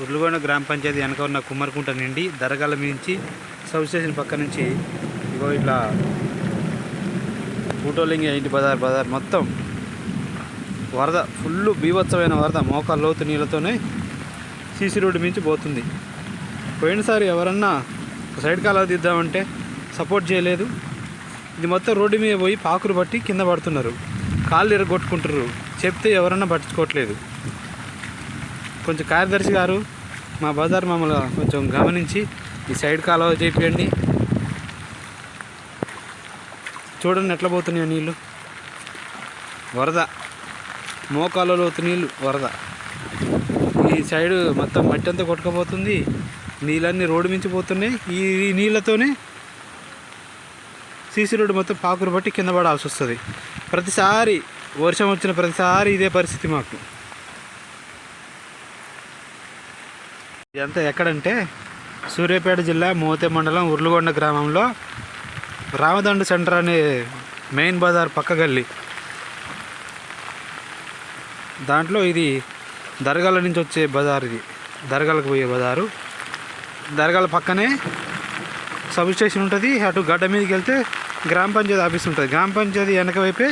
ఉర్లుగొండ గ్రామ పంచాయతీ వెనక ఉన్న కుమ్మరికుంట నుండి దరగాల మించి సబ్ స్టేషన్ పక్క నుంచి ఇగో ఇట్లా ఫోటోలింగ్ ఇంటి బజార్ బజార్ మొత్తం వరద ఫుల్ బీభత్సమైన వరద మోకాళ్ళ లోతు నీళ్ళతోనే సీసీ రోడ్డు మించి పోతుంది. పోయినసారి ఎవరన్నా సైడ్ కాలువ తీద్దామంటే సపోర్ట్ చేయలేదు. ఇది మొత్తం రోడ్డు మీద పోయి పాకులు బట్టి కింద పడుతున్నారు. కాళ్ళు ఎరగొట్టుకుంటారు చెప్తే ఎవరన్నా పట్టించుకోవట్లేదు. కొంచెం కార్యదర్శి గారు మా బజార్ మమ్మల్ని కొంచెం గమనించి ఈ సైడ్ కాలువ చేపియండి. చూడండి ఎట్లా పోతున్నాయో నీళ్ళు వరద. మోకాలలో నీళ్ళు వరద. ఈ సైడ్ మొత్తం మట్టి అంతా కొట్టుకుపోతుంది. నీళ్ళన్నీ రోడ్డు మించి పోతున్నాయి. ఈ ఈ నీళ్ళతోనే సీసీ రోడ్డు మొత్తం పాకురు బట్టి కింద పడాల్సి వస్తుంది. ప్రతిసారి వర్షం వచ్చిన ప్రతిసారి ఇదే పరిస్థితి మాకు. ఇదంతా ఎక్కడంటే సూర్యాపేట జిల్లా మోతే మండలం ఉర్లుగొండ గ్రామంలో రామదండ సెంటర్ అనే మెయిన్ బజార్ పక్క గల్లి. దాంట్లో ఇది దర్గాల నుంచి వచ్చే బజార్ ఇది. దర్గాలకు పోయే బజారు. దర్గాల పక్కనే సబ్ స్టేషన్ ఉంటుంది. అటు గడ్డ మీదకి వెళ్తే గ్రామ పంచాయతీ ఆఫీస్ ఉంటుంది. గ్రామ పంచాయతీ వెనక వైపే